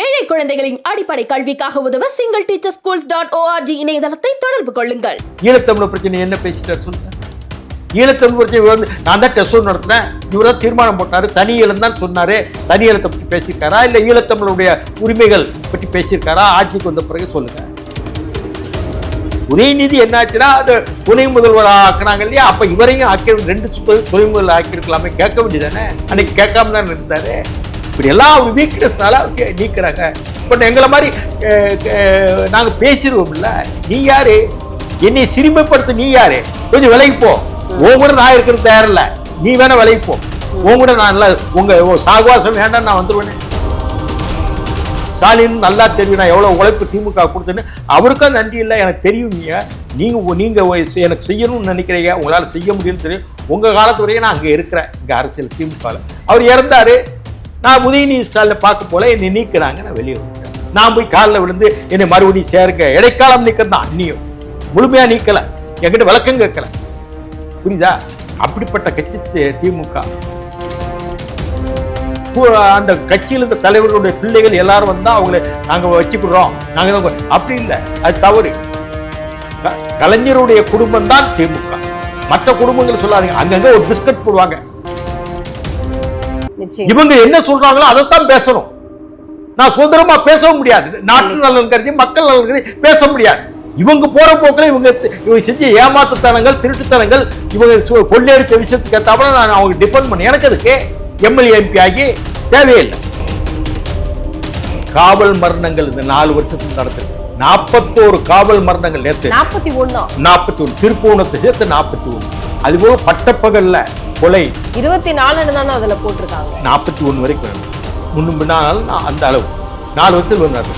ஏழை குழந்தைகளின் அடிப்படை கல்விக்காக உதவ single teacher schools dot ORG இணையதளத்தை தொடர்பு கொள்ளுங்கள். ஈழத்தமிழ் பிரச்சனை என்ன பேசிட்டார் சொல்லுங்க ஈழத்தமிழ் பிரச்சனை வந்து நான் தான் டெஸ்ட் நடத்தினேன். இவர் தான் தீர்மானம் போட்டாரு. தனி ஈழம் தான் சொன்னாரு. தனி ஈழத்தை பற்றி பேசியிருக்காரா? இல்லை ஈழத்தமிழுடைய உரிமைகள் பற்றி பேசியிருக்காரா? ஆட்சிக்கு வந்த பிறகு சொல்லுங்க. உதயநிதி என்னாச்சுன்னா அது துணை முதல்வர் ஆக்குனாங்க இல்லையா? அப்போ இவரையும் ஆக்கி ரெண்டு சுத்தம் துணை முதல்வர் ஆக்கியிருக்கலாமே. கேட்க வேண்டியதானே அன்னைக்கு கேட்காம தான் இருந்தாரு. இப்படி எல்லாம் ஒரு வீக்னஸ்னால நீக்கிறாங்க. பட் எங்களை மாதிரி நாங்கள் பேசிடுவோம்ல நீ யாரு? என்னை சிறுமைப்படுத்த நீ யாரு? கொஞ்சம் விலைக்கு போ. உன் கூட நான் இருக்கிறது தயாரில்ல நீ வேணா விலைக்கு போ. உன் கூட நான் நல்லா உங்க உன் சாகுவாசம் வேண்டாம் நான் வந்துருவேனே. ஸ்டாலின் நல்லா தெரியும். நான் எவ்வளோ உழைப்பு திமுக கொடுத்தேன்னு. அவருக்கும் நன்றி இல்லை. எனக்கு தெரியும் நீங்கள் நீங்கள் எனக்கு செய்யணும்னு நினைக்கிறீங்க. உங்களால் செய்ய முடியும்னு தெரியும். உங்கள் காலத்து வரையும் நான் அங்கே இருக்கிறேன். இங்கே அரசியல் திமுகவில் அவர் இறந்தாரு. நான் உதயநிதி ஸ்டாலில் பார்க்க போல என்னை நீக்கிறாங்க நான் வெளியே வந்துட்டேன். நான் போய் காலில் விழுந்து என்னை மறுபடியும் சேர்க்க இடைக்காலம் நீக்கிறது தான். அந்நியம் முழுமையாக நீக்கலை. என்கிட்ட விளக்கம் கேட்கல. புரியுதா? அப்படிப்பட்ட கட்சி திமுக. அந்த கட்சியில் இருந்த தலைவர்களுடைய பிள்ளைகள் எல்லாரும் வந்தால் அவங்கள நாங்கள் வச்சுக்கிடுறோம். நாங்க தான் அப்படி இல்லை. அது தவறு. கலைஞருடைய குடும்பம் தான் திமுக. மற்ற குடும்பங்கள் சொல்லாதீங்க. அங்கங்கே ஒரு பிஸ்கட் போடுவாங்க. இவங்க என்ன சொல்றாங்களோ அதைத்தான் பேசணும். நான் சுதந்திரமா பேசவும் முடியாது. நாட்டு நலன் கருதி மக்கள் நலன் கருதி பேச முடியாது. இவங்க போற போக்கில் இவங்க இவங்க செஞ்ச ஏமாத்துத்தனங்கள் திருட்டுத்தனங்கள் இவங்க கொள்ளையடிச்ச விஷயத்துக்கு ஏத்தாப்புல நான் அவங்க டிஃபெண்ட் பண்ண எனக்கு அதுக்கு எம்எல்ஏ எம்பி ஆகி தேவையில்லை. காவல் மரணங்கள் இந்த நாலு வருஷத்துக்கு நடத்திருக்கு நாற்பத்தோரு காவல் மரணங்கள் நேற்று நாற்பத்தி ஒண்ணா? நாற்பத்தி ஒன்று திருப்பூணத்தை சேர்த்து நாற்பத்தி ஒன்று அதுபோக பட்டப்பகல்ல கொலை. இருபத்தி நாலுன்னு தானே அதுல போட்டிருக்காங்க. நாற்பத்தி ஒன்று வரைக்கும் முன்னும் பின்னால் அந்த அளவு. நாலு வருஷத்தில் வந்தார்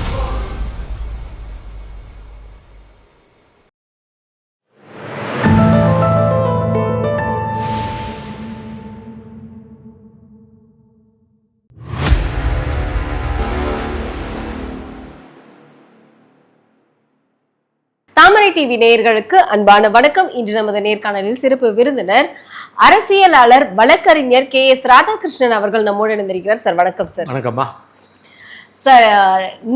தாமரை டிவி நேயர்களுக்கு அன்பான வணக்கம். இன்று நமது நேர்காணலில் சிறப்பு விருந்தினர் அரசியலாளர் வழக்கறிஞர் கே எஸ் ராதாகிருஷ்ணன் அவர்கள் நம்மோடு இணைந்திருக்கிறார். சார் வணக்கம் சார். வணக்கம்மா. சார்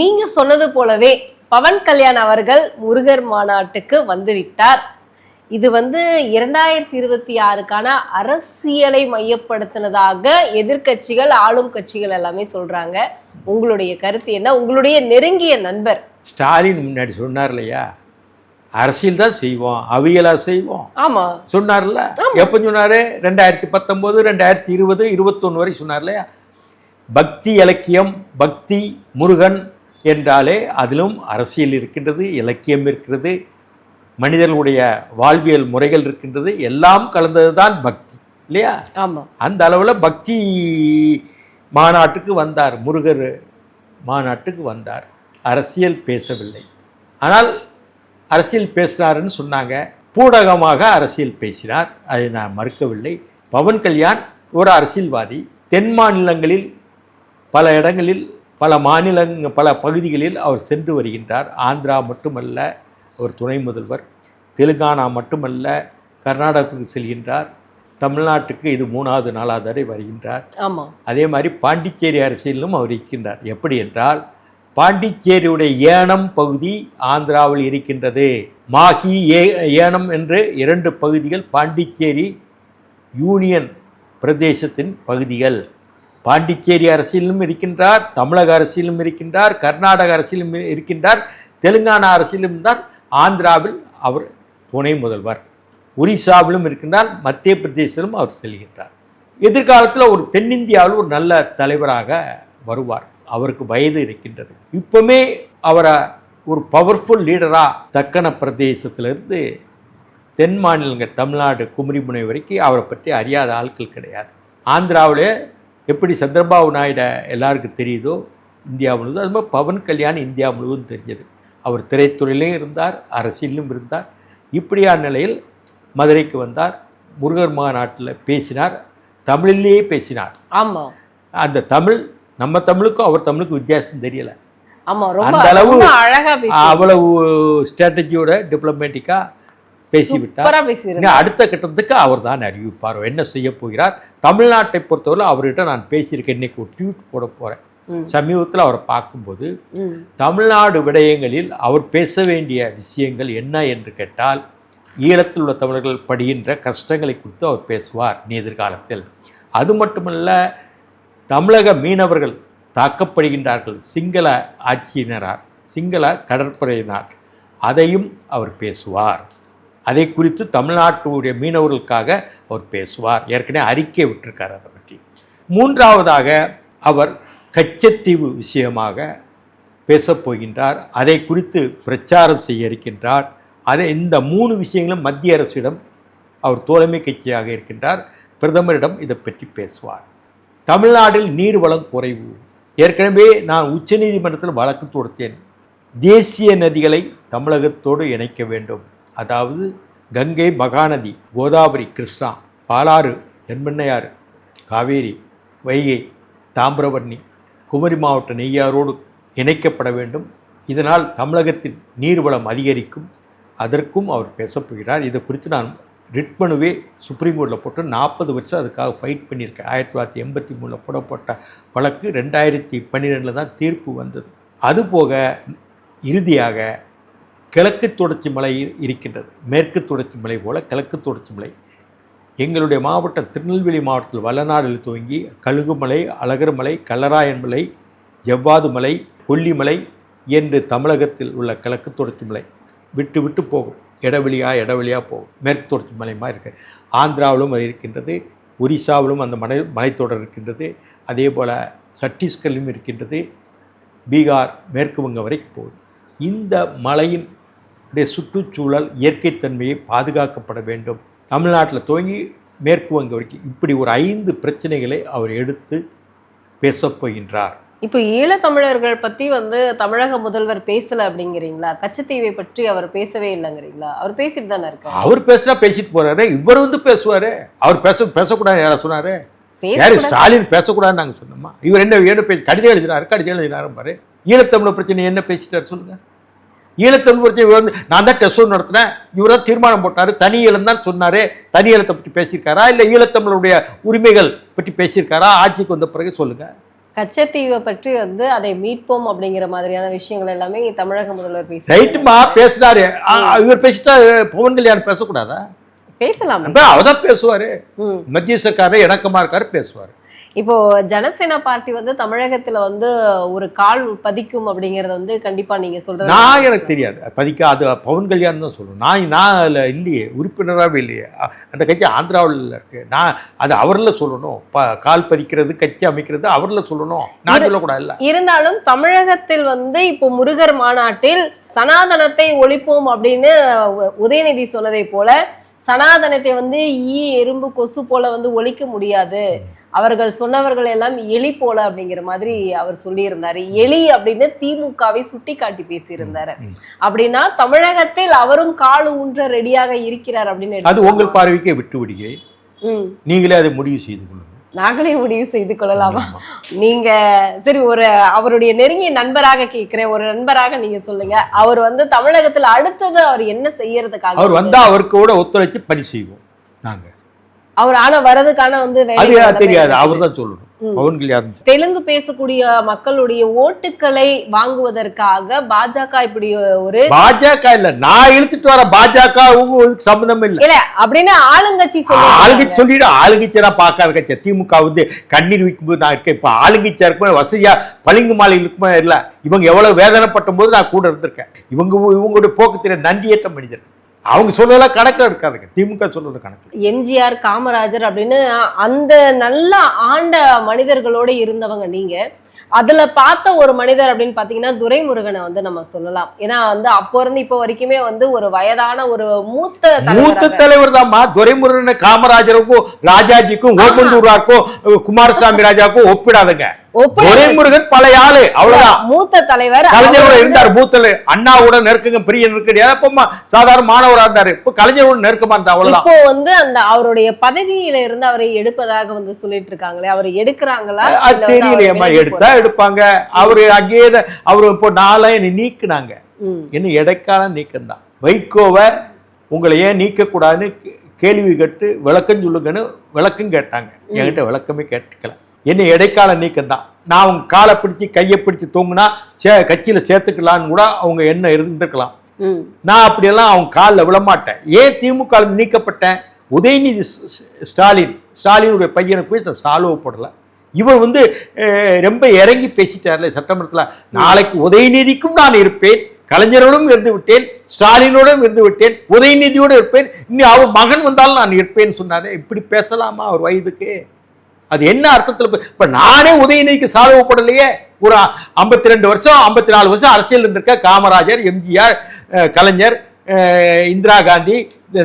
நீங்க சொன்னது போலவே பவன் கல்யாண் அவர்கள் முருகர் மாநாட்டுக்கு வந்து விட்டார் இது வந்து இரண்டாயிரத்தி இருபத்தி ஆறுக்கான அரசியலை மையப்படுத்தினதாக எதிர்க்கட்சிகள் ஆளும் கட்சிகள் எல்லாமே சொல்றாங்க. உங்களுடைய கருத்து என்ன? உங்களுடைய நெருங்கிய நண்பர். ஸ்டாலின் முன்னாடி சொன்னார் இல்லையா? அரசியல் தான் செய்வோம் அவியலா செய்வோம் ஆமா. சொன்னார்ல? எப்போ சொன்னாரு? ரெண்டாயிரத்தி பத்தொம்போது ரெண்டாயிரத்தி இருபது இருபத்தொன்று வரை சொன்னார் இல்லையா? பக்தி இலக்கியம் பக்தி முருகன் என்றாலே அதிலும் அரசியல் இருக்கின்றது இலக்கியம் இருக்கிறது மனிதர்களுடைய வாழ்வியல் முறைகள் இருக்கின்றது எல்லாம் கலந்தது தான் பக்தி இல்லையா? அந்த அளவில் பக்தி மாநாட்டுக்கு வந்தார் முருகர் மாநாட்டுக்கு வந்தார். அரசியல் பேசவில்லை. ஆனால் அரசியல் பேசுகிறாருன்னு சொன்னாங்க. பூடகமாக அரசியல் பேசினார். அதை நான் மறுக்கவில்லை. பவன் கல்யாண் ஒரு அரசியல்வாதி. தென் மாநிலங்களில் பல இடங்களில் பல மாநிலங்க பல பகுதிகளில் அவர் சென்று வருகின்றார். ஆந்திரா மட்டுமல்ல ஒரு துணை முதல்வர். தெலுங்கானா மட்டுமல்ல கர்நாடகத்துக்கு செல்கின்றார். தமிழ்நாட்டுக்கு இது மூணாவது நாலாவது தடவை வருகின்றார். ஆமா. அதே மாதிரி பாண்டிச்சேரி அரசியலிலும் அவர் இருக்கின்றார். எப்படி என்றால் பாண்டிச்சேரியுடைய ஏனம் பகுதி ஆந்திராவில் இருக்கின்றது. மாகி ஏ ஏனம் என்று இரண்டு பகுதிகள் பாண்டிச்சேரி யூனியன் பிரதேசத்தின் பகுதிகள். பாண்டிச்சேரி அரசியலும் இருக்கின்றார் தமிழக அரசியலும் இருக்கின்றார் கர்நாடக அரசியலும் இருக்கின்றார் தெலுங்கானா அரசியலும் தான் ஆந்திராவில் அவர் துணை முதல்வர். ஒரிசாவிலும் இருக்கின்றார் மத்திய பிரதேசத்திலும் அவர் செல்கின்றார். எதிர்காலத்தில் ஒரு தென்னிந்தியாவில் ஒரு நல்ல தலைவராக வருவார். அவருக்கு வயது இருக்கின்றது. இப்பவுமே அவரை ஒரு பவர்ஃபுல் லீடராக தக்கன பிரதேசத்திலிருந்து தென் மாநிலங்கள் தமிழ்நாடு குமரிமுனை வரைக்கும் அவரை பற்றி அறியாத ஆட்கள் கிடையாது. ஆந்திராவில் எப்படி சந்திரபாபு நாயுடு எல்லாருக்கும் தெரியுதோ இந்தியா முழுவதும் அது மாதிரி பவன் கல்யாண் இந்தியா முழுவதும் தெரிஞ்சது. அவர் திரைத்துறையிலும் இருந்தார் அரசியலிலும் இருந்தார். இப்படியான நிலையில் மதுரைக்கு வந்தார் முருகர் மாநாட்டில் பேசினார் தமிழிலேயே பேசினார். ஆமா. அந்த தமிழ் நம்ம தமிழுக்கும் அவர் தமிழுக்கும் வித்தியாசம் தெரியல. அந்த அளவு அவ்வளவு ஸ்ட்ராட்டஜியோட டிப்ளமேட்டிக்காக பேசிவிட்டார். அடுத்த கட்டத்துக்கு அவர் தான் அறிவிப்பார். என்ன செய்ய போகிறார்? தமிழ்நாட்டை பொறுத்தவரை அவர்கிட்ட நான் பேசியிருக்கேன். இன்னைக்கு ஒரு ட்வீட் போட போகிறேன் சமீபத்தில் அவரை பார்க்கும்போது தமிழ்நாடு விடயங்களில் அவர் பேச வேண்டிய விஷயங்கள் என்ன என்று கேட்டால் ஈழத்தில் உள்ள தமிழர்கள் படுகின்ற கஷ்டங்களை குறித்து அவர் பேசுவார் நீ எதிர்காலத்தில். அது மட்டுமல்ல தமிழக மீனவர்கள் தாக்கப்படுகின்றார்கள். சிங்கள ஆட்சியினரார் சிங்கள கடற்படையினர். அதையும் அவர் பேசுவார். அதை குறித்து தமிழ்நாட்டுடைய மீனவர்களுக்காக அவர் பேசுவார். ஏற்கனவே அறிக்கை விட்டிருக்கார் அதை பற்றி. மூன்றாவதாக அவர் கச்சத்தீவு விஷயமாக பேசப் போகின்றார். அதை குறித்து பிரச்சாரம் செய்ய இருக்கின்றார். அதை இந்த மூணு விஷயங்களும் மத்திய அரசிடம் அவர் தோழமை கட்சியாக இருக்கின்றார். பிரதமரிடம் இதை பற்றி பேசுவார். தமிழ்நாட்டில் நீர்வளம் குறைவு. ஏற்கனவே நான் உச்சநீதிமன்றத்தில் வழக்கு தொடுத்தேன். தேசிய நதிகளை தமிழகத்தோடு இணைக்க வேண்டும். அதாவது கங்கை மகாநதி கோதாவரி கிருஷ்ணா பாலாறு தென்மண்ணையாறு காவேரி வைகை தாமிரபரணி குமரி மாவட்ட நெய்யாரோடு இணைக்கப்பட வேண்டும். இதனால் தமிழகத்தின் நீர்வளம் அதிகரிக்கும். அதற்கும் அவர் பேசப்போகிறார் இதை குறித்து நான் ரிட் மனுவே சுப்ரீம் கோர்ட்டில் போட்டு நாற்பது வருஷம் அதுக்காக ஃபைட் பண்ணியிருக்கேன். ஆயிரத்தி தொள்ளாயிரத்தி எண்பத்தி மூணில் போடப்பட்ட வழக்கு ரெண்டாயிரத்தி பன்னிரெண்டில் தான் தீர்ப்பு வந்தது. அதுபோக இறுதியாக கிழக்கு தொடர்ச்சி மலை இருக்கின்றது. மேற்கு தொடர்ச்சி மலை போல் கிழக்கு தொடர்ச்சி மலை. எங்களுடைய மாவட்டம் திருநெல்வேலி மாவட்டத்தில் வல்லநாடில் துவங்கி கழுகுமலை அழகர்மலை கல்லராயன் மலை ஜவ்வாது மலை கொல்லிமலை என்று தமிழகத்தில் உள்ள கிழக்கு தொடர்ச்சி மலை விட்டு விட்டு போகும். இடவெளியாக இடவெளியாக போகும் மேற்கு தொடர்ச்சி மலை மாதிரி ஆந்திராவிலும் அது இருக்கின்றது ஒரிசாவிலும் அந்த மலை மலைத்தொடர் இருக்கின்றது அதே போல் சத்தீஸ்கரிலும் இருக்கின்றது பீகார் மேற்கு வங்க வரைக்கும் போகுது. இந்த மலையின் சுற்றுச்சூழல் இயற்கைத்தன்மையை பாதுகாக்கப்பட வேண்டும். தமிழ்நாட்டில் துவங்கி மேற்கு வங்க வரைக்கும் இப்படி ஒரு ஐந்து பிரச்சனைகளை அவர் எடுத்து பேசப்போகின்றார் இப்போ ஈழத்தமிழர்கள் பத்தி வந்து தமிழக முதல்வர் பேசல அப்படிங்கிறீங்களா? கச்சத்தீவை பற்றி அவர் பேசவே இல்லைங்கிறீங்களா? அவர் பேசிட்டு தானே இருக்காரு. அவர் பேசினா பேசிட்டு போறாரு இவர் வந்து பேசுவாரு. அவர் பேச பேசக்கூடாது யாரா சொன்னாரு. யாரு. ஸ்டாலின் பேசக்கூடாதுன்னு நாங்கள் சொன்னோமா? இவர் என்ன என்ன பேசி கடிதம் எழுதினாரு? கடிதம் எழுதினாரு பாரு. ஈழத்தமிழ் பிரச்சனை என்ன பேசிட்டாரு சொல்லுங்க. ஈழத்தமிழ் பிரச்சனை இவர் வந்து நான் தான் டெஸ்ட் நடத்தினேன். இவர் தான் தீர்மானம் போட்டாரு. தனி ஈழம் தான் சொன்னாரு. தனி ஈழத்தை பற்றி பேசியிருக்காரா? இல்லை ஈழத்தமிழுடைய உரிமைகள் பற்றி பேசியிருக்காரா? ஆட்சிக்கு வந்த பிறகு சொல்லுங்க. கச்சத்தீவை பற்றி வந்து அதை மீட்போம் அப்படிங்கிற மாதிரியான விஷயங்கள் எல்லாமே தமிழக முதல்வர் பேசி ரைட்டுமா பேசினாரு. இவர் பேசிட்டா பவன் கல்யாணம் பேசக்கூடாதா? பேசலாம். அவதான் பேசுவாரு. மத்திய சர்க்காரு இணக்கமா இருக்காரு பேசுவாரு. இப்போ ஜனசேனா பார்ட்டி வந்து தமிழகத்துல வந்து ஒரு கால் பதிக்கும் அப்படிங்கறத வந்து கண்டிப்பா நீங்க சொல்றது நான் எனக்கு தெரியாது. பதிக்க அது பவன் கல்யாணம் தான் சொல்லணும். நான் நான் அதில் இல்லையே. உறுப்பினராகவே இல்லையே. அந்த கட்சி ஆந்திராவில் இருக்கு. நான் அது அவரில் சொல்லணும். ப கால் பதிக்கிறது கட்சி அமைக்கிறது அவரில் சொல்லணும். நான் சொல்லக்கூடாது இல்லை. இருந்தாலும் தமிழகத்தில் வந்து இப்போ முருகர் மாநாட்டில் சனாதனத்தை ஒழிப்போம் அப்படின்னு உதயநிதி சொன்னதை போல சனாதனத்தை வந்து ஈ எறும்பு கொசு போல வந்து ஒழிக்க முடியாது. அவர்கள் சொன்னவர்கள் எல்லாம் எலி போல அப்படிங்கிற மாதிரி அவர் சொல்லியிருந்தாரு. எலி அப்படின்னு திமுகவை சுட்டி காட்டி பேசியிருந்தாரு. அப்படின்னா தமிழகத்தில் அவரும் கால் ஊன்ற ரெடியாக இருக்கிறார் அப்படின்னு அது உங்கள் பார்வைக்கே விட்டு விடுகிறேன். நீங்களே அதை முடிவு செய்து கொள்ளுங்கள் நாங்களே முடிவு செய்து கொள்ளலாமா. நீங்க சரி ஒரு அவருடைய நெருங்கிய நண்பராக கேட்கிறேன். ஒரு நண்பராக நீங்க சொல்லுங்க. அவர் வந்து தமிழகத்துல அடுத்தது அவர் என்ன செய்யறதுக்காக அவர் வந்தா அவருக்கு கூட ஒத்துழைச்சு பணி செய்வோம். நாங்க. அவர் ஆனா வர்றதுக்கான வந்து அது தெரியாது. அவர் தான் சொல்லணும். தெலுங்கு பேசக்கூடிய மக்களுடைய ஓட்டுக்களை வாங்குவதற்காக பாஜக இப்படி ஒரு பாஜக இல்ல. நான் இழுத்துட்டு வர பாஜக சம்பந்தம் இல்ல. இல்ல அப்படின்னு ஆளுங்கட்சி சொல்லி ஆளுங்கட்சி சொல்லிடு. ஆளுங்கட்சியா பார்க்காத கட்சி. திமுக வந்து கண்ணீர் வைக்கும்போது நான் இருக்கேன். இப்ப ஆளுங்கட்சியா இருக்கும்போது வசதியா பளிங்கு மாலை இருக்குமா? இல்ல. இவங்க எவ்வளவு வேதனைப்பட்ட போது நான் கூட இருந்திருக்கேன். இவங்க இவங்களுடைய போக்கு தெரிய நன்றியேற்ற மனிதர் அவங்க சொல்லலாம் கணக்கில் இருக்காதுங்க. திமுக சொல்றது கணக்கு. எம்ஜிஆர் காமராஜர் அப்படின்னு அந்த நல்ல ஆண்ட மனிதர்களோட இருந்தவங்க நீங்க. அதுல பார்த்த ஒரு மனிதர் அப்படின்னு பாத்தீங்கன்னா துரைமுருகனை வந்து நம்ம சொல்லலாம். ஏன்னா வந்து அப்போ இருந்து இப்போ வரைக்குமே வந்து ஒரு வயதான ஒரு மூத்த மூத்த தலைவர் தான்மா துரைமுருகன் காமராஜருக்கும் ராஜாஜிக்கும் ஓமந்தூராக்கும் குமாரசாமி ராஜாவுக்கும் ஒப்பிடாதுங்க. துரைமுருகன் பழைய ஆளு அவ்வளவுதான். மூத்த தலைவர் கலைஞர் அவர் கூட வந்து- இருந்தார் பூத்தல. அண்ணாவோட நெருக்கங்க பெரிய நெருக்கடி அப்பமா சாதாரண மாணவரா இருந்தாரு. இப்ப கலைஞரோட நெருக்கமா இருந்தா அவ்வளவுதான். இப்போ வந்து அந்த அவருடைய பதவியில இருந்து அவரை எடுப்பதாக வந்து சொல்லிட்டு இருக்காங்களே அவரை எடுக்கிறாங்களா? தெரியலையேம்மா எடுத்தா எடுப்பாங்க. அவரு அங்கேயே அவரு இப்போ நாளை என்னை நீக்குனாங்க. என்ன இடைக்கால நீக்கம் தான் வைகோவை உங்களை ஏன் நீக்கக்கூடாதுன்னு கேள்வி கேட்டு விளக்கம் சொல்லுங்கன்னு விளக்கம் கேட்டாங்க. என்கிட்ட விளக்கமே கேட்டுக்கல என்ன இடைக்கால நீக்கம் தான் நான் அவங்க காலை பிடிச்சி கையை பிடிச்சி தூங்குனா சே கட்சியில் சேர்த்துக்கலான்னு கூட அவங்க எண்ணம் இருந்திருக்கலாம். நான் அப்படியெல்லாம் அவங்க காலில் விழமாட்டேன். ஏன் திமுக நீக்கப்பட்டேன்? உதயநிதி ஸ்டாலின் ஸ்டாலினுடைய பையனுக்கு போய் நான் சால்வ் போடல. இவர் வந்து ரொம்ப இறங்கி பேசிட்டார்ல சட்டமன்றத்தில். நாளைக்கு உதயநிதிக்கும் நான் இருப்பேன். கலைஞரோடும் இருந்து விட்டேன். ஸ்டாலினோடும் இருந்து விட்டேன். உதயநிதியோடு இருப்பேன். இன்னும் அவர் மகன் வந்தாலும் நான் இருப்பேன்னு சொன்னாரு. இப்படி பேசலாமா அவர் வயதுக்கு? அது என்ன அர்த்தத்தில் இப்ப நானே உதயநிதிக்கு சால்வ் போடலையே. ஒரு ஐம்பத்தி ரெண்டு வருஷம் ஐம்பத்தி நாலு வருஷம் அரசியல் இருந்திருக்க காமராஜர் எம்ஜிஆர் கலைஞர் இந்திரா காந்தி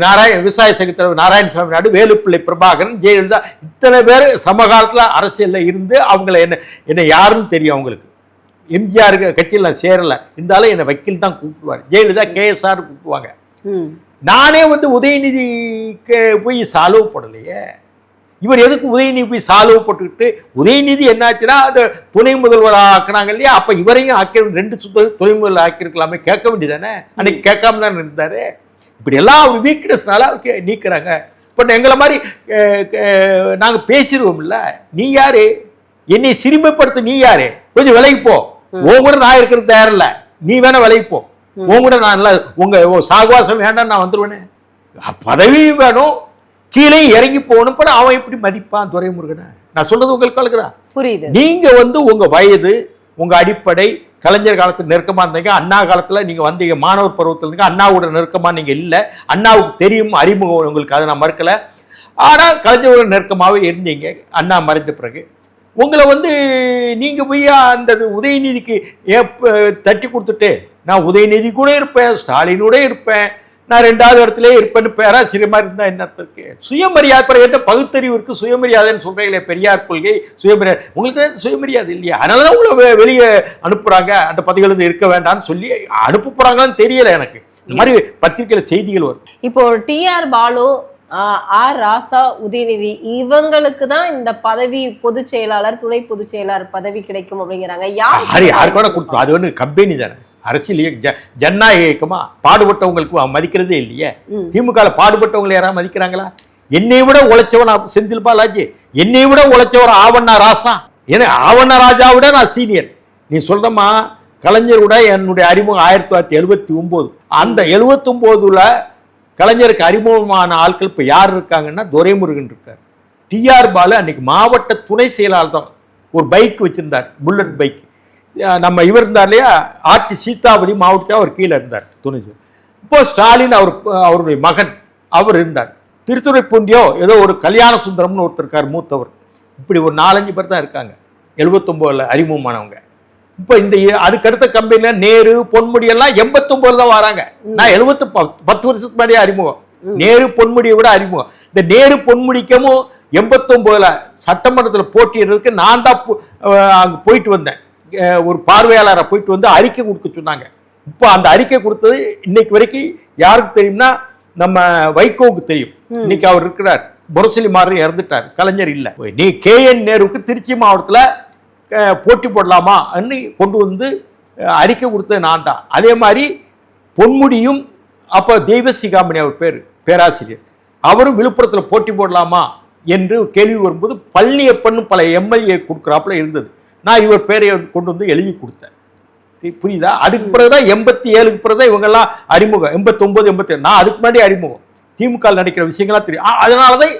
நாராயண விவசாய சங்க தலைவர் நாராயணசாமி நாயுடு வேலுப்பிள்ளை பிரபாகரன் ஜெயலலிதா இத்தனை பேர் சமகாலத்தில் அரசியலில் இருந்து அவங்கள என்ன என்ன யாருன்னு தெரியும் அவங்களுக்கு. எம்ஜிஆர் கட்சியில் நான் சேரலை. இருந்தாலும் என்னை வக்கீல் தான் கூப்பிடுவார். ஜெயலலிதா கேஎஸ்ஆர் கூப்பிடுவாங்க. நானே வந்து உதயநிதிக்கு போய் சால்வ் போடலையே. இவர் எதுக்கு உதயநிதி போய் சால்வ் போட்டுக்கிட்டு உதயநிதி என்னாச்சுன்னா அந்த துணை முதல்வர் ஆக்குனாங்க இல்லையா? அப்ப இவரையும் ஆக்கி ரெண்டு சுத்த துணை முதல்வர் ஆக்கியிருக்கலாமே கேட்க வேண்டியதானே அன்னைக்கு கேட்காம தான் இருந்தாரு. இப்படி எல்லாம் அவர் வீக்னஸ்னால நீக்குறாங்க. இப்போ எங்களை மாதிரி அஹ், அஹ், நாங்க பேசிடுவோம்ல நீ யாரு? என்னை சிறுமைப்படுத்த நீ யாரு? கொஞ்சம் விலைக்கு போ. உன் கூட நான் இருக்கிறது தயாரில்ல. நீ வேணா விலைக்கு போ. உன் கூட நான் நல்லா உங்க சாகுவாசம் வேண்டாம் நான் வந்துருவேனே. பதவியும் வேணும். கீழே இறங்கி போகணும் கூட அவன் எப்படி மதிப்பான் துரைமுருகனை. நான் சொல்றது உங்களுக்கு கலக்குதா புரியுது. நீங்க வந்து உங்க வயது உங்க அடிப்படை கலைஞர் காலத்துல நெருக்கமா இருந்தீங்க அண்ணா காலத்துல நீங்க வந்தீங்க மாணவர் பருவத்தில் இருந்தீங்க அண்ணாவோட நெருக்கமா நீங்க இல்ல. அண்ணாவுக்கு தெரியும் அறிமுகம் உங்களுக்கு அதை நான் மறுக்கல. ஆனா கலைஞரோட நெருக்கமாவே இருந்தீங்க அண்ணா மறைந்த பிறகு. உங்களை வந்து நீங்க போய் அந்த உதயநிதிக்கு தட்டி கொடுத்துட்டு நான் உதயநிதி கூட இருப்பேன் ஸ்டாலினோட இருப்பேன் நான் ரெண்டாவது இடத்துல இருப்பேன்னு பேராசிரியமா இருந்தா என்ன இருக்கு? சுயமரியாதை அப்புறம் என்ன பகுத்தறிவு இருக்கு சுயமரியாதைன்னு சொல்றீங்களே பெரியார் கொள்கை சுயமரியாதை. உங்களுக்கு தான் சுயமரியாதை இல்லையா? அதனால தான் உங்களை வெளியே அனுப்புறாங்க. அந்த பதவியிலிருந்து இருக்க வேண்டாம்னு சொல்லி அனுப்ப போறாங்கன்னு தெரியல எனக்கு. இந்த மாதிரி பத்திரிக்கையில செய்திகள் வரும். இப்போ டிஆர் பாலு ஆஹ், ஆர். ராசா உதயநிதி இவங்களுக்கு தான் இந்த பதவி பொதுச் செயலாளர் துணை பொதுச் செயலாளர் பதவி கிடைக்கும் அப்படிங்கிறாங்க. யார் யாரு வேணா கொடுத்துரும் அது வந்து கம்பெனி தானே. அரசியல் இயக்க- ஜனநாயக இயக்கமா பாடுபட்டவங்களுக்கு மதிக்கிறதே இல்லையே. திமுக பாடுபட்டவங்களை யாராவது மதிக்கிறாங்களா? என்னை விட உழைச்சவன் செந்தில் பாலாஜி. என்னை விட உழைச்சவர் ஆவண்ணா ராசா. ஏன்னா ஆவண்ணா ராஜா விட நான் சீனியர். நீ சொல்றமா கலைஞர் விட என்னுடைய அறிமுகம் ஆயிரத்தி தொள்ளாயிரத்தி எழுபத்தி ஒன்பது அந்த எழுபத்தி ஒன்பதுல கலைஞருக்கு அறிமுகமான ஆட்கள் இப்போ யார் இருக்காங்கன்னா துரைமுருகன் இருக்கார். டிஆர் பாலு அன்னைக்கு மாவட்ட துணை செயலாளர் தான். ஒரு பைக் வச்சிருந்தார் புல்லட் பைக். நம்ம இவர் இருந்தார் இல்லையா? ஆர்டி சீதாபதி மாவட்டத்தில் அவர் கீழே இருந்தார் துணை. இப்போ ஸ்டாலின் அவர் அவருடைய மகன் அவர் இருந்தார். திருத்துறைப்பூண்டியோ ஏதோ ஒரு கல்யாண சுந்தரம்னு ஒருத்தர் இருக்கார் மூத்தவர். இப்படி ஒரு நாலஞ்சு பேர் தான் இருக்காங்க. எழுபத்தொம்போதில் அறிமுகமானவங்க. இப்போ இந்த அதுக்கடுத்த கம்பெனியில் நேரு பொன்முடி எல்லாம் எண்பத்தொம்போது தான் வராங்க. நான் எழுபத்து பத்து வருஷத்துக்கு முன்னாடியே அறிமுகம். நேரு பொன்முடியை விட அறிமுகம். இந்த நேரு பொன்முடிக்கமும் எண்பத்தொம்போதுல சட்டமன்றத்தில் போட்டியிடுறதுக்கு நான் தான் அங்க போயிட்டு வந்தேன். ஒரு பார்வையாளரை போயிட்டு வந்து அறிக்கை கொடுக்க சொன்னாங்க. இப்போ அந்த அறிக்கை கொடுத்தது இன்னைக்கு வரைக்கும் யாருக்கு தெரியும்னா நம்ம வைகோவுக்கு தெரியும். இன்னைக்கு அவர் இருக்கிறார். முரசொலி மாறி இறந்துட்டார். கலைஞர் இல்லை. நீ கே என் நேருவுக்கு திருச்சி மாவட்டத்தில் போட்டி போடலாமா? கொண்டு வந்து அறிக்கை கொடுத்தது நான் தான். அதே மாதிரி பொன்முடியும் அப்போ தெய்வசிகாமணி அவர் பேர் பேராசிரியர். அவரும் விழுப்புரத்தில் போட்டி போடலாமா? என்று கேள்வி வரும்போது பழனியப்பன்னு பல எம்எல்ஏ கொடுக்குறாப்புல இருந்தது. நான் இவர் பேரை கொண்டு வந்து எழுதி கொடுத்தேன். புரியுதா? அதுக்கு பிறகுதான் எண்பத்தி ஏழுக்கு பிறகுதான் இவங்கெல்லாம் அறிமுகம். எண்பத்தொன்பது எண்பத்தி நான் அதுக்கு முன்னாடி அறிமுகம். திமுக நடக்கிற விஷயங்கள்லாம் தெரியும். அதனால தான்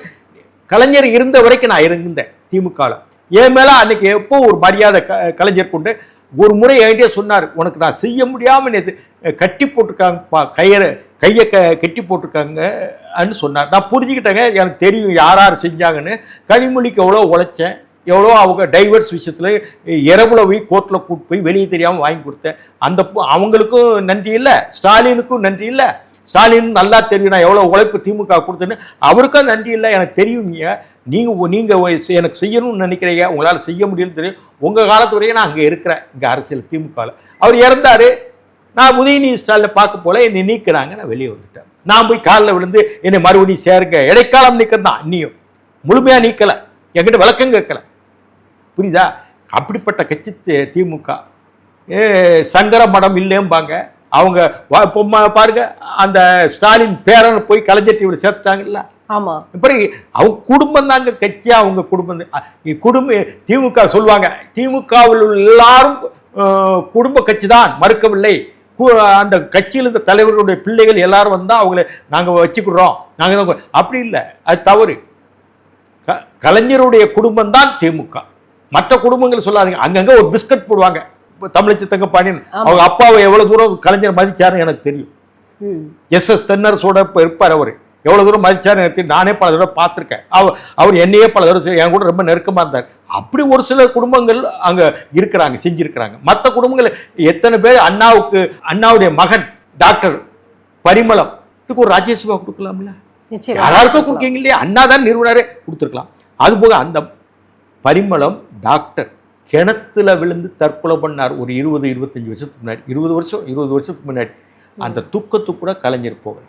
கலைஞர் இருந்த வரைக்கும் நான் இருந்தேன் திமுகவில் என் மேல அன்னைக்கு எப்போ ஒரு மரியாதை க கலைஞர் கொண்டு ஒரு முறை என்கிட்டே சொன்னார் உனக்கு நான் செய்ய முடியாமல் நேற்று கட்டி போட்டிருக்காங்கப்பா கையை கையை க கட்டி போட்டிருக்காங்கன்னு சொன்னார். நான் புரிஞ்சுக்கிட்டேங்க எனக்கு தெரியும் யார் யார் செஞ்சாங்கன்னு. கனிமொழிக்கு எவ்வளோ உழைச்சேன். எவ்வளோ அவங்க டைவர்ஸ் விஷயத்தில் இரவுல போய் கோர்ட்டில் கூட்டு போய் வெளியே தெரியாமல் வாங்கி கொடுத்தேன் அந்த பு- அவங்களுக்கும் நன்றி இல்லை ஸ்டாலினுக்கும் நன்றி இல்லை. ஸ்டாலின் நல்லா தெரியும் நான் எவ்வளோ உழைப்பு திமுக கொடுத்தேன்னு அவருக்கும் நன்றி இல்லை எனக்கு தெரியுங்க நீங்கள் நீங்கள் எனக்கு செய்யணும்னு நினைக்கிறீங்க உங்களால் செய்ய முடியும்னு தெரியும். உங்கள் காலத்து வரையும் நான் அங்கே இருக்கிறேன் இங்கே அரசியல் திமுகவில் அவர் இறந்தாரு. நான் உதயநிதி ஸ்டாலில் பார்க்க போல என்னை நீக்குறாங்க நான் வெளியே வந்துட்டேன். நான் போய் காலில் விழுந்து என்னை மறுபடியும் சேருங்க. இடைக்காலம் நிற்கிறது தான் இன்னியும் முழுமையாக நீக்கலை. என்கிட்ட விளக்கம் கேட்கல. புரியுதா? அப்படிப்பட்ட கட்சி திமுக. ஏ சங்கர மடம் இல்லேம்பாங்க. அவங்க வா- இப்போ ம- பாருங்க அந்த ஸ்டாலின் பேரனை போய் கலைஞர் டிவியில் சேர்த்துட்டாங்கல்ல? ஆமா. இப்படி அவங்க குடும்பம் தாங்க கட்சியா அவங்க குடும்பம் குடும்ப திமுக சொல்லுவாங்க திமுகவில் எல்லாரும் குடும்ப கட்சி தான் மறுக்கவில்லை. அந்த கட்சியில் இருந்த தலைவர்களுடைய பிள்ளைகள் எல்லாரும் வந்தா அவங்கள நாங்க வச்சுக்கிறோம் நாங்க தான் அப்படி இல்லை அது தவறு. க- கலைஞருடைய குடும்பம் தான் திமுக. மற்ற குடும்பங்கள் சொல்லாதீங்க. அங்கங்க ஒரு பிஸ்கட் போடுவாங்க. தமிழச்சி தங்கப்பாண்டியன் அவங்க அப்பாவை எவ்வளவு தூரம் கலைஞர் மதிச்சாருன்னு எனக்கு தெரியும். எஸ் எஸ் தென்னரசோட இருப்பார் அவர். எவ்வளோ தூரம் மதிச்சார் எனக்கு. நானே பல தடவை பார்த்துருக்கேன். அவர் அவர் என்னையே பல தடவை என் கூட ரொம்ப நெருக்கமாக இருந்தார். அப்படி ஒரு சில குடும்பங்கள் அங்கே இருக்கிறாங்க செஞ்சிருக்கிறாங்க. மற்ற குடும்பங்கள் எத்தனை பேர் அண்ணாவுக்கு அண்ணாவுடைய மகன் டாக்டர் பரிமளம் இதுக்கு ஒரு ராஜ்யசபா கொடுக்கலாம்ல? யாராருக்கும் கொடுக்கீங்க இல்லையா? அண்ணா தான் நிறுவனரே கொடுத்துருக்கலாம். அதுபோக அந்த பரிமளம் டாக்டர். கிணத்துல விழுந்து தற்கொலை பண்ணார் ஒரு இருபது இருபத்தஞ்சு வருஷத்துக்கு முன்னாடி. இருபது வருஷம் இருபது வருஷத்துக்கு முன்னாடி. அந்த தூக்கத்துக்கு கூட கலைஞர் போகல.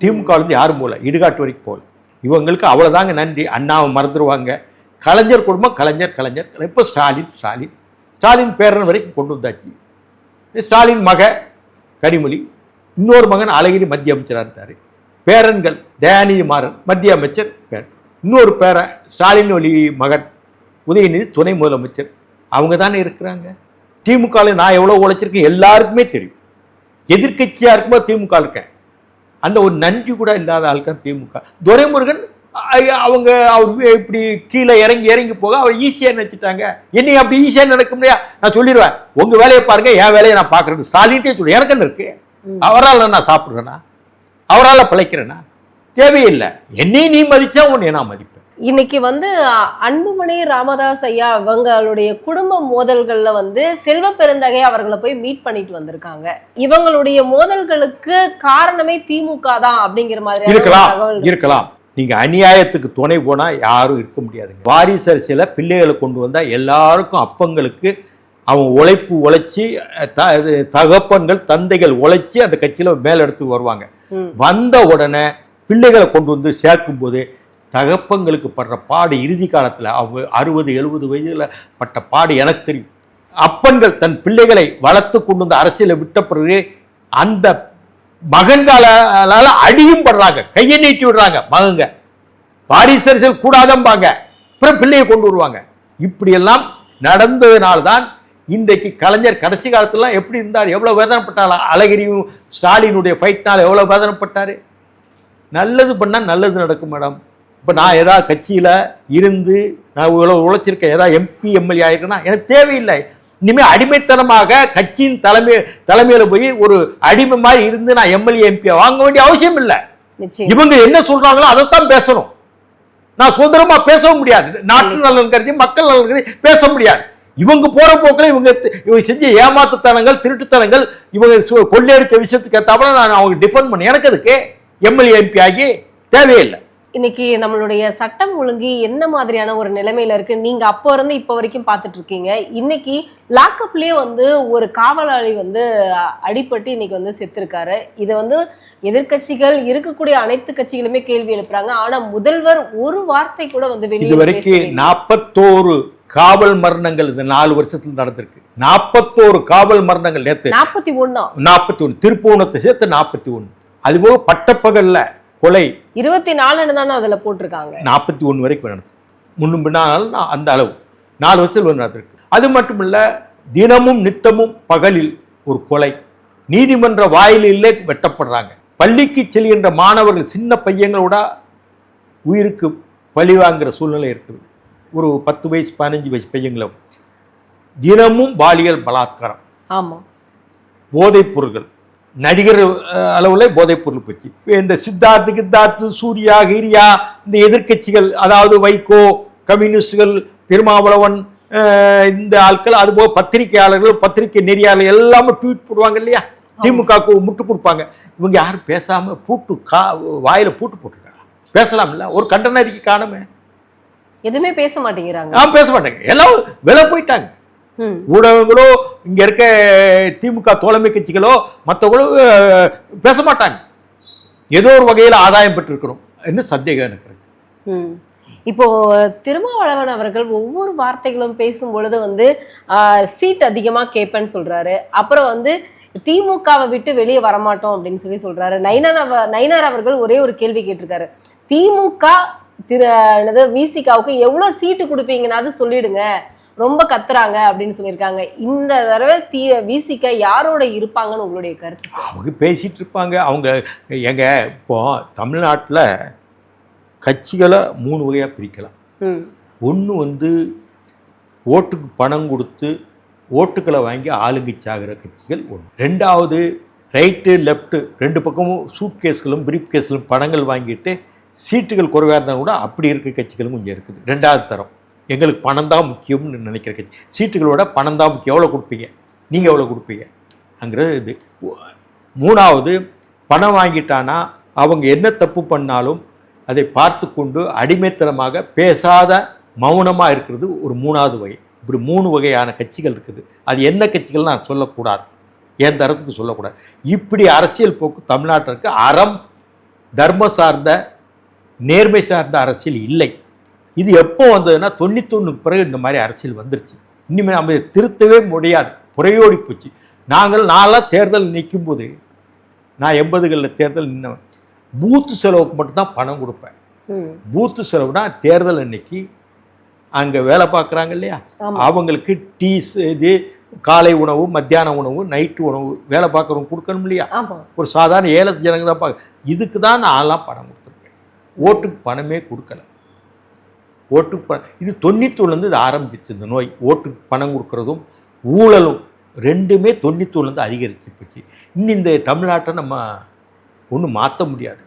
திமுக யாரும் போகல. இடுகாட்டு வரைக்கும் போகல. இவங்களுக்கு அவ்வளோதாங்க நன்றி. அண்ணாவை மறந்துடுவாங்க கலைஞர் குடும்பம் கலைஞர் கலைஞர். இப்போ ஸ்டாலின் ஸ்டாலின். ஸ்டாலின் பேரன் வரைக்கும் கொண்டு வந்தாச்சு. ஸ்டாலின் மக கனிமொழி இன்னொரு மகன் அழகிரி மத்திய அமைச்சராக இருந்தார் பேரன்கள் தயாநிதி மாறன் மத்திய அமைச்சர் பேரன். இன்னொரு பேரன் ஸ்டாலின் ஒலி மகன் உதயநிதி துணை முதலமைச்சர். அவங்க தானே இருக்கிறாங்க. திமுகவில் நான் எவ்வளோ உழைச்சிருக்கேன் எல்லாருக்குமே தெரியும். எதிர்க்கட்சியாக இருக்கும்போது திமுக இருக்கேன். அந்த ஒரு நன்றி கூட இல்லாத ஆள்தான் திமுக. துரைமுருகன் அவங்க அவர் இப்படி கீழே இறங்கி இறங்கி போக அவர் ஈஸியாக நினச்சிட்டாங்க. என்னை அப்படி ஈஸியாக நடக்க முடியாது நான் சொல்லிடுவேன். உங்கள் வேலையை பாருங்க என் வேலையை நான் பார்க்குறேன் ஸ்டாலின்ட்டே சொல்லி எனக்கு இருக்கு? அவரால் நான் சாப்பிட்றேன்னா அவரால் பிழைக்கிறேனா? தேவையில்லை. என்னையும் நீ மதிச்சா உன்னை நான் மதிப்பேன். இன்னைக்கு வந்து அன்புமணி ராமதாஸ் ஐயா அவங்களுடைய குடும்ப மோதல்கள்ல வந்து செல்வ பெருந்தகை அவர்களை போய் மீட் பண்ணிட்டு வந்திருக்காங்க. இவங்களுடைய மோதல்களுக்கு காரணமே திமுக தான் அப்படிங்கிற மாதிரி இருக்கலாம் இருக்கலாம். நீங்க அநியாயத்துக்கு துணை போனா யாரும் இருக்க முடியாதுங்க. வாரிசு அரசியல பிள்ளைகளை கொண்டு வந்தா எல்லாருக்கும் அப்பங்களுக்கு அவன் உழைப்பு உழைச்சி தகப்பன்கள் தந்தைகள் உழைச்சி அந்த கட்சியில மேலெடுத்து வருவாங்க. வந்த உடனே பிள்ளைகளை கொண்டு வந்து சேர்க்கும் போது தகப்பங்களுக்கு படுற பாடு இறுதி காலத்தில் அவ அறுபது எழுபது வயதில் பட்ட பாடு எனக்கு தெரியும். அப்பன்கள் தன் பிள்ளைகளை வளர்த்து கொண்டு வந்து அரசியலை விட்ட பிறகு அந்த மகன்களால் அடியும் படுறாங்க கையை நீட்டி விடுறாங்க மகங்க வாரிசரிசல் கூடாதம்பாங்க அப்புறம் பிள்ளையை கொண்டு வருவாங்க. இப்படியெல்லாம் நடந்ததுனால்தான் இன்றைக்கு கலைஞர் கடைசி காலத்துலாம் எப்படி இருந்தார் எவ்வளோ வேதனைப்பட்டார்? அழகிரியும் ஸ்டாலினுடைய ஃபைட்னால் எவ்வளோ வேதனைப்பட்டார்? நல்லது பண்ணால் நல்லது நடக்கும் மேடம். இப்போ நான் ஏதாவது கட்சியில் இருந்து நான் இவ்வளோ உழைச்சிருக்கேன் ஏதாவது எம்பி எம்எல்ஏ ஆயிருக்கேன்னா எனக்கு தேவையில்லை. இனிமேல் அடிமைத்தனமாக கட்சியின் தலைமை தலைமையில் போய் ஒரு அடிமை மாதிரி இருந்து நான் எம்எல்ஏ எம்பியை வாங்க வேண்டிய அவசியம் இல்லை. இவங்க என்ன சொல்றாங்களோ அதைத்தான் பேசணும். நான் சுதந்திரமா பேசவும் முடியாது. நாட்டு நலன் கருதி மக்கள் நலன் கருதி பேச முடியாது. இவங்க போற போக்கில் இவங்க இவங்க செஞ்ச ஏமாத்துத்தனங்கள் திருட்டுத்தனங்கள் இவங்க கொள்ளையடிச்ச விஷயத்துக்கு ஏத்தாப்புல நான் அவங்க டிஃபெண்ட் பண்ண எனக்கு அதுக்கு எம்எல்ஏ எம்பி ஆகி தேவையில்லை இன்னைக்கு நம்மளுடைய சட்டம் ஒழுங்கு என்ன மாதிரியான ஒரு நிலைமையில இருக்கு? நீங்க அப்போ இருந்து இப்போ வரைக்கும் பார்த்துட்டு இருக்கீங்க. இன்னைக்கு லாக்அப்லயே வந்து ஒரு காவலாளி வந்து அடிபட்டு இன்னைக்கு வந்து செத்துருக்காரு. இதை வந்து எதிர்க்கட்சிகள் இருக்கக்கூடிய அனைத்து கட்சிகளுமே கேள்வி எழுப்புறாங்க. ஆனா முதல்வர் ஒரு வார்த்தை கூட வந்து வெளியே இதுவரைக்கும் நாற்பத்தோரு காவல் மரணங்கள் இந்த நாலு வருஷத்துல நடந்திருக்கு. நாற்பத்தோரு காவல் மரணங்கள் நேத்து நாற்பத்தி ஒண்ணா? நாற்பத்தி ஒன்று திருப்பூணத்தை சேர்த்து நாற்பத்தி ஒன்று அதுபோக பட்டப்பகல்ல கொலை. இருபத்தி நாலுன்னு தானே அதுல போட்டிருக்காங்க. நாற்பத்தி ஒன்று வரைக்கும் நடந்துச்சு. முன்னும் பின்னாலும் நான் அந்த அளவு. நாலு வருஷத்தில் நடந்திருக்கு. அது மட்டும் இல்ல தினமும் நித்தமும் பகலில் ஒரு கொலை. நீதிமன்ற வாயிலிலே வெட்டப்படுறாங்க. பள்ளிக்கு செல்கின்ற மாணவர்கள் சின்ன பையங்களோட உயிருக்கு பழி வாங்குற சூழ்நிலை இருக்குது. ஒரு பத்து வயசு பதினஞ்சு வயசு பையங்களும். தினமும் பாலியல் பலாத்காரம். ஆமா. போதைப் பொருட்கள். நடிகர் அளவுல போதைப் பொருள் போச்சு இந்த சித்தார்த்து கித்தார்த்து சூர்யா கிரியா இந்த எதிர்க்கட்சிகள் அதாவது வைகோ கம்யூனிஸ்டுகள் திருமாவளவன் இந்த ஆட்கள் அதுபோக பத்திரிகையாளர்கள் பத்திரிகை நெறியாளர்கள் எல்லாமே ட்வீட் போடுவாங்க இல்லையா? திமுகவுக்கு முட்டு கொடுப்பாங்க. இவங்க யாரும் பேசாம பூட்டு கா வாயில பூட்டு போட்டுருக்காங்க. பேசலாம் இல்ல ஒரு கண்டன அறிக்கை காணுமே. எதுவுமே பேச மாட்டேங்கிறாங்க. நான் பேச மாட்டேங்க. எல்லாம் விலை போயிட்டாங்க. ஊடகங்களோ இங்க இருக்க திமுக தோழமை கட்சிகளோ மற்றவங்களோ அஹ், பேச மாட்டாங்க. ஏதோ ஒரு வகையில் ஆதாயம் பெற்றிருக்கிறோம் என்ன சந்தேகம் எனக்கு இருக்கு. இப்போ திருமாவளவன் அவர்கள் ஒவ்வொரு வார்த்தைகளும் பேசும் பொழுது வந்து சீட் அதிகமா கேட்பேன்னு சொல்றாரு. அப்புறம் வந்து திமுகவை விட்டு வெளியே வரமாட்டோம் அப்படின்னு சொல்லி சொல்றாரு. நைனார் நைனார் அவர்கள் ஒரே ஒரு கேள்வி கேட்டிருக்காரு. திமுக திரு என்னது விசிகாவுக்கு எவ்வளவு சீட்டு கொடுப்பீங்கன்னாவது சொல்லிடுங்க. ரொம்ப கத்துறாங்க அப்படின்னு சொல்லியிருக்காங்க. இந்த தடவை தி விசிக யாரோட இருப்பாங்கன்னு உங்களுடைய கருத்து அவங்க பேசிட்டு இருப்பாங்க. அவங்க எங்க இப்போ தமிழ்நாட்டில் கட்சிகளை மூணு வகையாக பிரிக்கலாம். ஒன்று வந்து ஓட்டுக்கு பணம் கொடுத்து ஓட்டுக்களை வாங்கி ஆளுங்கட்சி ஆகிற கட்சிகள் ஒன்று ரெண்டாவது ரைட்டு லெஃப்ட்டு ரெண்டு பக்கமும் சூட் கேஸ்களும் பிரீப் கேஸ்களும் பணங்கள் வாங்கிட்டு சீட்டுகள் குறைவாக இருந்தால் கூட அப்படி இருக்க கட்சிகளும் கொஞ்சம் இருக்குது. ரெண்டாவது தரம். எங்களுக்கு பணம் தான் முக்கியம்னு நினைக்கிற கட்சி. சீட்டுகளோட பணம் தான் முக்கியம். எவ்வளோ கொடுப்பீங்க? நீங்கள் எவ்வளோ கொடுப்பீங்க? அங்கிறது இது. மூணாவது பணம் வாங்கிட்டானா அவங்க என்ன தப்பு பண்ணாலும் அதை பார்த்து கொண்டு அடிமைத்தனமாக பேசாத மௌனமாக இருக்கிறது ஒரு மூணாவது வகை. இப்படி மூணு வகையான கட்சிகள் இருக்குது. அது என்ன கட்சிகள் நான் சொல்லக்கூடாது. என் தரத்துக்கு சொல்லக்கூடாது. இப்படி அரசியல் போக்கு தமிழ்நாட்டிற்கு அறம் தர்ம சார்ந்த நேர்மை சார்ந்த அரசியல் இல்லை. இது எப்போ வந்ததுன்னா தொண்ணூத்தொன்னுக்கு பிறகு இந்த மாதிரி அரசியல் வந்துருச்சு. இனிமேல் நம்ம இதை திருத்தவே முடியாது. புறையோடி போச்சு. நாங்கள் நான்லாம் தேர்தல் நிற்கும்போது நான் எண்பதுகளில் தேர்தல் நின்னவன் பூத்து செலவுக்கு மட்டும்தான் பணம் கொடுப்பேன். பூத்து செலவுனா தேர்தல் அன்னைக்கு அங்கே வேலை பார்க்குறாங்க இல்லையா. அவங்களுக்கு டீஸ் இது காலை உணவு மத்தியான உணவு நைட்டு உணவு வேலை பார்க்குறவங்க கொடுக்கணும் இல்லையா? ஒரு சாதாரண ஏழை ஜனங்க தான் பார்க்க இதுக்கு தான் நான்லாம் பணம் கொடுத்துருக்கேன். ஓட்டுக்கு பணமே கொடுக்கல. ஓட்டுக்கு பணம் இது தொண்ணூத்தூர்லேருந்து இது ஆரம்பிச்சிச்சு இந்த நோய். ஓட்டுக்கு பணம் கொடுக்கறதும் ஊழலும் ரெண்டுமே தொண்ணூத்தூர்லேருந்து அதிகரிச்சு போச்சு. இன்னும் இந்த தமிழ்நாட்டை நம்ம ஒன்றும் மாற்ற முடியாது.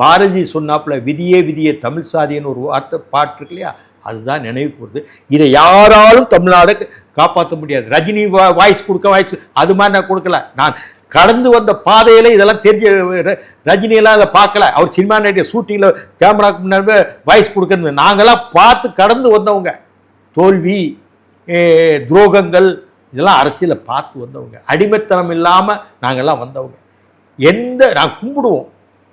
பாரதி சொன்னாப்புல விதியே விதியே தமிழ் சாதின்னு ஒரு வார்த்தை பாட்டு இருக்கு இல்லையா? அதுதான் நினைவுக்கு வருது இதை யாராலும் தமிழ்நாடு காப்பாற்ற முடியாது. ரஜினி வாய்ஸ் கொடுக்க வாய்ஸ் அது மாதிரி நான் கொடுக்கல. நான் கடந்து வந்த பாதையில் இதெல்லாம் தெரிஞ்ச ர- ரஜினியெல்லாம் அதை பார்க்கல. அவர் சினிமா நடிகர் ஷூட்டிங்கில் கேமராக்கு முன்னாடி வாய்ஸ் கொடுக்கறது. நாங்களாம் பார்த்து கடந்து வந்தவங்க. தோல்வி துரோகங்கள் இதெல்லாம் அரசியலை பார்த்து வந்தவங்க. அடிமைத்தனம் இல்லாமல் நாங்கள்லாம் வந்தவங்க. எந்த நாங்கள் கும்பிடுவோம்.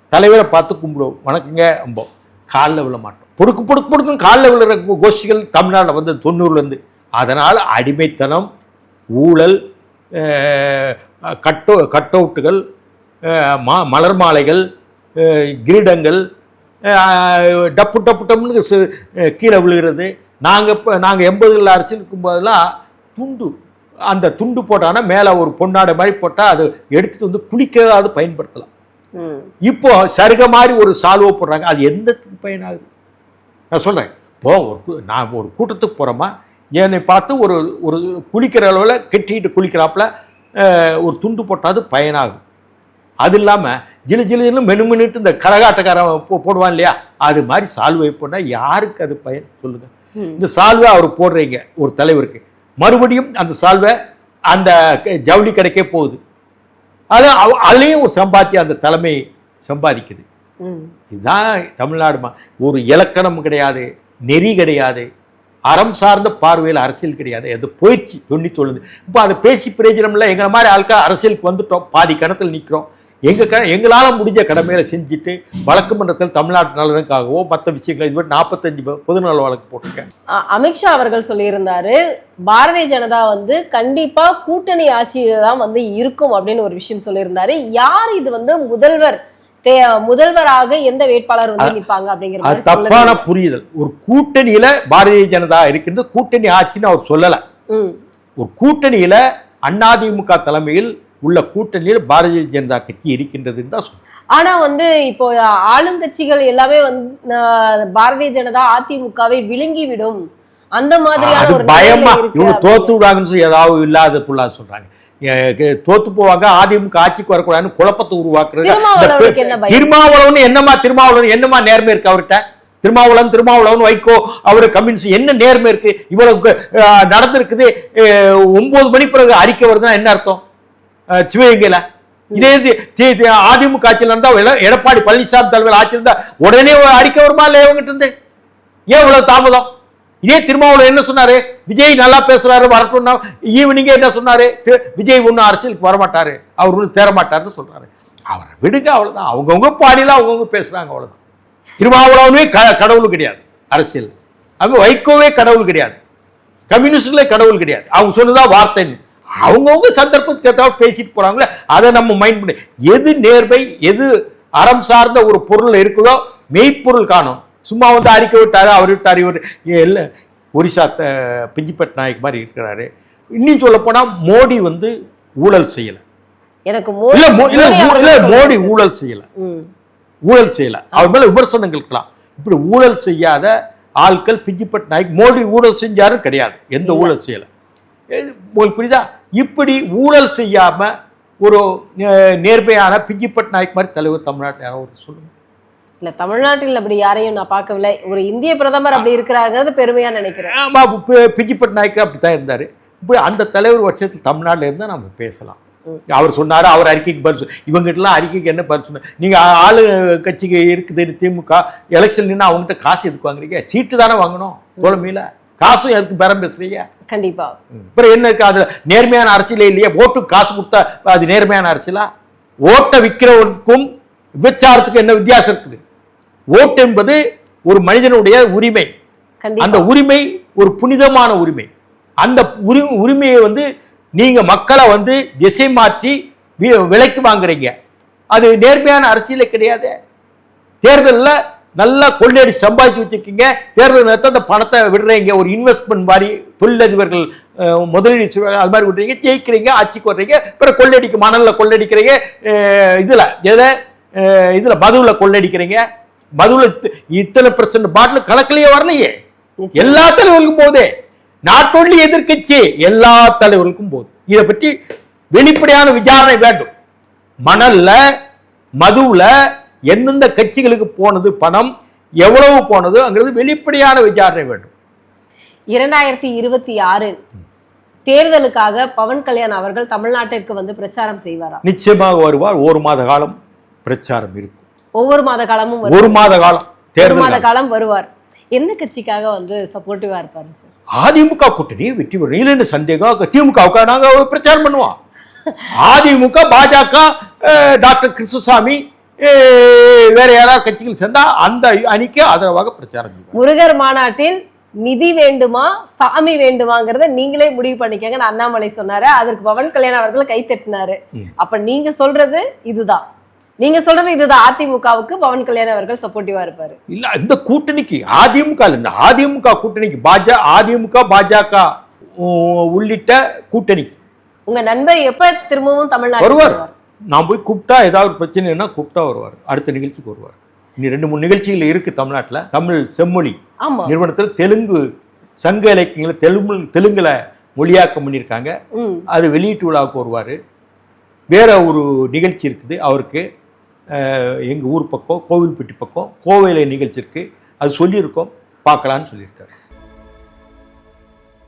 தலைவரை பார்த்து கும்பிடுவோம். வணக்கங்க அம்போம் காலில் விழ மாட்டோம். பொடுக்கு பொடுக்கு பொடுக்கும் காலில் விழுற கோஷ்டிகள் தமிழ்நாட்டில் வந்து தொண்ணூறுலேருந்து அதனால் அடிமைத்தனம் ஊழல் கட்டோ கட்டவுட்டுகள் அஹ், மா மலர் மாலைகள் கிரீடங்கள் டப்பு டப்பு டப்புன்னு அஹ், கீழே விழுகிறது. நாங்கள் இப்போ நாங்கள் எண்பதுகளில் அரசியல் இருக்கும்போதெல்லாம் துண்டு அந்த துண்டு போட்டான்னா மேலே ஒரு பொன்னாடை மாதிரி போட்டால் அது எடுத்துட்டு வந்து குளிக்காது பயன்படுத்தலாம். இப்போ சருக மாதிரி ஒரு சால்வை போடுறாங்க. அது எந்தத்துக்கு பயனாகுது? நான் சொல்கிறேன் இப்போ ஒரு நான் ஒரு கூட்டத்துக்கு போகிறோமா என்னை பார்த்து ஒரு ஒரு குளிக்கிற அளவில் கெட்டிக்கிட்டு குளிக்கிறாப்புல ஒரு துண்டு போட்டாது பயனாகும். அது இல்லாமல் ஜிலு ஜிலுன்னு மெனுமெனுட்டு இந்த கரகாட்டக்காரன் போ போடுவான் இல்லையா? அது மாதிரி சால்வை போட்டால் யாருக்கு அது பயன்? சொல்லுங்கள். இந்த சால்வை அவர் போடுறீங்க ஒரு தலைவருக்கு. மறுபடியும் அந்த சால்வை அந்த ஜவுளி கடைக்கே போகுது. அது அதுலேயும் ஒரு சம்பாத்தியம் அந்த தலைமை சம்பாதிக்குது. இதுதான் தமிழ்நாடு ஒரு இலக்கணம் கிடையாது நெறி கிடையாது. அறம் சார்ந்த பார்வையில் அரசியல் கிடையாது. அது போயிடுச்சு. தொண்ணூத்தொழுது இப்போ அதை பேசி பிரயோஜனம்ல இல்லை எங்களை மாதிரி ஆட்கள் அரசியலுக்கு வந்துட்டோம். பாதி கணத்தில் நிற்கிறோம் எங்கள் க எங்களால் முடிஞ்ச கடமையில செஞ்சுட்டு வழக்கு மன்றத்தில் தமிழ்நாட்டு நலனுக்காகவோ மற்ற விஷயங்கள் இதுவரை நாற்பத்தஞ்சு பொதுநல வழக்கு போட்டிருக்கேன். அமித்ஷா அவர்கள் சொல்லியிருந்தாரு பாரதிய ஜனதா வந்து கண்டிப்பாக கூட்டணி ஆட்சியில் தான் வந்து இருக்கும் அப்படின்னு ஒரு விஷயம் சொல்லியிருந்தாரு. யார் இது வந்து முதல்வர்? முதல்வராக எந்த வேட்பாளர் வந்து நிப்பாங்க அப்படிங்கிற அது மாதிரி தப்பான புரிதல். ஒரு கூட்டணியில பாரதிய ஜனதா இருக்கின்றது கூட்டணி ஆட்சின்னு அவர் சொல்லலை. ஒரு கூட்டணியில அதிமுக தலைமையில் உள்ள கூட்டணியில் பாரதிய ஜனதா கட்சி இருக்கின்றதுன்னு தான். ஆனா வந்து இப்போ ஆளுங்கட்சிகள் எல்லாமே வந்து பாரதிய ஜனதா அதிமுகவை விழுங்கி விடும் அந்த மாதிரியான பயமா. இவங்க. தோத்து விடாங்கன்னு சொல்லி ஏதாவது இல்லாத புள்ளா சொல்றாங்க. தோத்து போவாங்க அதிமுக ஆட்சிக்கு வரக்கூடாதுன்னு குழப்பத்தை உருவாக்குறது? திருமாவளவன் என்னமா திருமாவளவன் என்னமா நேர்மை இருக்கு அவர்கிட்ட? திருமாவளவன் திருமாவளவன் வைகோ அவரு கம்யூனிஸ்ட் என்ன நேர்மை இருக்கு? இவ்வளவு நடந்திருக்குது. ஒன்பது மணி பிறகு அறிக்கை வருதுன்னா என்ன அர்த்தம்? சிவகங்கையில. இதே இது அதிமுக ஆட்சியில் இருந்தா எட- எடப்பாடி பழனிசாமி தலைவர் ஆட்சியில் இருந்தா உடனே அறிக்கை வருமா? இல்லையா இவங்கிட்ட இருந்து? ஏன் இவ்வளவு தாமதம்? இதே திருமாவளவன் என்ன சொன்னாரு? விஜய் நல்லா பேசுறாரு வரட்டும்னா ஈவினிங்கே என்ன சொன்னாரு? விஜய் ஒன்றும் அரசியலுக்கு வரமாட்டாரு. அவர் ஒன்றும் தேரமாட்டாருன்னு சொல்றாரு. அவரை விடுங்க அவ்வளோதான் அவங்கவுங்க பாடியில் அவங்கவுங்க பேசுறாங்க அவ்வளோதான் திருமாவளவனே க கடவுள் கிடையாது அரசியல். அங்க வைகோவே கடவுள் கிடையாது. கம்யூனிஸ்டில் கடவுள் கிடையாது. அவங்க சொன்னதா வார்த்தைன்னு அவங்கவுங்க சந்தர்ப்பத்துக்கு ஏதாவது பேசிட்டு போறாங்களே அதை நம்ம மைண்ட் பண்ணி எது நேர்மை எது அறம் சார்ந்த ஒரு பொருள் இருக்குதோ மெய்ப்பொருள் காணும். சும்மா வந்து அறிக்கை விட்டாரு அவர் விட்டார் இவர். இல்லை ஒரிசா த- பிஞ்சிப்பட் நாயக் மாதிரி இருக்கிறாரு. இன்னும் சொல்ல போனா மோடி வந்து ஊழல் செய்யல. எனக்கு மோடி ஊழல் செய்யல. ஊழல் செய்யல. அவர் மேல விமர்சனங்கள் இருக்கலாம். இப்படி ஊழல் செய்யாத ஆட்கள் பிஞ்சிப்பட் நாயக் மோடி ஊழல் செஞ்சாரும் கிடையாது. எந்த ஊழல் செய்யல. உங்களுக்கு புரியுதா? இப்படி ஊழல் செய்யாம ஒரு நேர்மையான பிஞ்சிப்பட் நாயக் மாதிரி தலைவர் தமிழ்நாட்டில் யாராவது சொல்லுங்க. இல்ல தமிழ்நாட்டில் அப்படி யாரையும் நான் பார்க்கவில்லை. ஒரு இந்திய பிரதமர் அப்படி இருக்கிறாங்கிறது பெருமையா நினைக்கிறேன். ஆமா பி- பிஞ்சிப்பட் நாயக் அப்படி தான் இருந்தார். இப்போ அந்த தலைவர் வருஷத்தில் தமிழ்நாட்டில் இருந்தால் நம்ம பேசலாம். அவர் சொன்னாரு அவர் அறிக்கைக்கு பதில் இவங்ககிட்டலாம் அறிக்கைக்கு என்ன பதில் சொன்னார்? நீங்கள் ஆளு கட்சிக்கு இருக்குது திமுக எலெக்ஷன் நின்று அவங்ககிட்ட காசு எதுக்கு வாங்குறீங்க? சீட்டு தானே வாங்கணும் தோழமையில். காசும் எதுக்கு பேரம் பேசுறீங்க? கண்டிப்பா. அப்புறம் என்ன இருக்கு? அதுல நேர்மையான அரசியலே இல்லையா. ஓட்டு காசு கொடுத்தா அது நேர்மையான அரசியலா? ஓட்டை விற்கிறவருக்கும் விபச்சாரத்துக்கும் என்ன வித்தியாசம் இருக்குது? ஓட்டு என்பது ஒரு மனிதனுடைய உரிமை. அந்த உரிமை ஒரு புனிதமான உரிமை. அந்த உரி உரிமையை வந்து நீங்க மக்களை வந்து திசை மாற்றி விலைக்கு வாங்குறீங்க. அது நேர்மையான அரசியலே கிடையாது. தேர்தலில் நல்லா கொள்ளையடி சம்பாதிச்சு வச்சிருக்கீங்க. தேர்தல் நேரத்தில் அந்த பணத்தை விடுறீங்க. ஒரு இன்வெஸ்ட்மெண்ட் மாதிரி தொழிலதிபர்கள் முதலீடு அது மாதிரி விடுறீங்க. ஜெயிக்கிறீங்க ஆட்சிக்கு வர்றீங்க பிறகு கொள்ளையடிக்க மணலில் கொள்ளையடிக்கிறீங்க. இதுல எதை? இதுல மதுவுல கொள்ளையடிக்கிறீங்க. மதுவுல இத்த- இத்தனை பர்சன்ட் பாட்டில் கணக்கிலேயே வரலையே. எல்லா தலைவர்களுக்கும் போதே. நாட் ஒன்லி எதிர்க்கட்சி எல்லா தலைவர்களுக்கும் போகுது இதை பற்றி வெளிப்படையான விசாரணை வேண்டும். மணல்ல மதுவுல எந்தெந்த கட்சிகளுக்கு போனது பணம் எவ்வளவு போனதுங்கிறது வெளிப்படையான விசாரணை வேண்டும். இரண்டாயிரத்தி இருபத்தி ஆறு தேர்தலுக்காக பவன் கல்யாண் அவர்கள் தமிழ்நாட்டிற்கு வந்து பிரச்சாரம் செய்வாரா? நிச்சயமாக வருவார். ஒரு மாத காலம் பிரச்சாரம் இருக்கும். ஒவ்வொரு மாத காலமும். ஒரு மாத காலம் ஒரு மாத தேர்தல் காலம் வருவார். எந்த கட்சிக்காக வந்து சப்போர்ட்டிவா இருப்பாரு சார் அதிமுக கூட்டணி வெற்றி பெறும் இல்லைன்னு சந்தேகம். திமுகவுக்கு நாங்க பிரச்சாரம் பண்ணுவோம். அதிமுக பாஜக டாக்டர் கிருஷ்ணசாமி வேற யாராவது கட்சிகள் சேர்ந்தா அந்த அணிக்கு ஆதரவாக பிரச்சாரம் முருகர் மாநாட்டில் நிதி வேண்டுமா சாமி வேண்டுமாங்கிறத நீங்களே முடிவு பண்ணிக்கங்கன்னு அண்ணாமலை சொன்னாரு. அதற்கு பவன் கல்யாண் அவர்கள் கை தட்டினாரு. அப்ப நீங்க சொல்றது இதுதான். நீங்க சொல்றது இதுதான். அதிமுகவுக்கு பவன் கல்யாண் அவர்கள் சப்போர்ட்டிவா இருப்பாரு. இல்ல இந்த கூட்டணிக்கு அதிமுக இல்ல, இந்த அதிமுக கூட்டணிக்கு பாஜ அதிமுக பாஜக உள்ளிட்ட கூட்டணிக்கு உங்க நண்பர் எப்ப திரும்பவும் தமிழ்நாட்டுக்கு வருவார். நான் போய் கூப்பிட்டா ஏதாவது பிரச்சனைனா கூப்பிட்டா வருவார். அடுத்த நிகழ்ச்சிக்கு வருவார். இனி ரெண்டு மூணு நிகழ்ச்சிகள் இருக்கு தமிழ்நாட்டுல. தமிழ் செம்மொழி நிறுவனத்தில் தெலுங்கு சங்க இலக்கியங்களை தெலுங்கு தெலுங்குல மொழியாக்கம் பண்ணியிருக்காங்க. அது வெளியீட்டு விழாவுக்கு வருவார். வேற ஒரு நிகழ்ச்சி இருக்குது அவருக்கு. எங்கள் ஊர் பக்கம் கோவில்பட்டி பக்கம் கோவையில் நிகழ்ச்சி இருக்குது அது சொல்லியிருக்கோம் பார்க்கலான்னு சொல்லியிருக்காரு.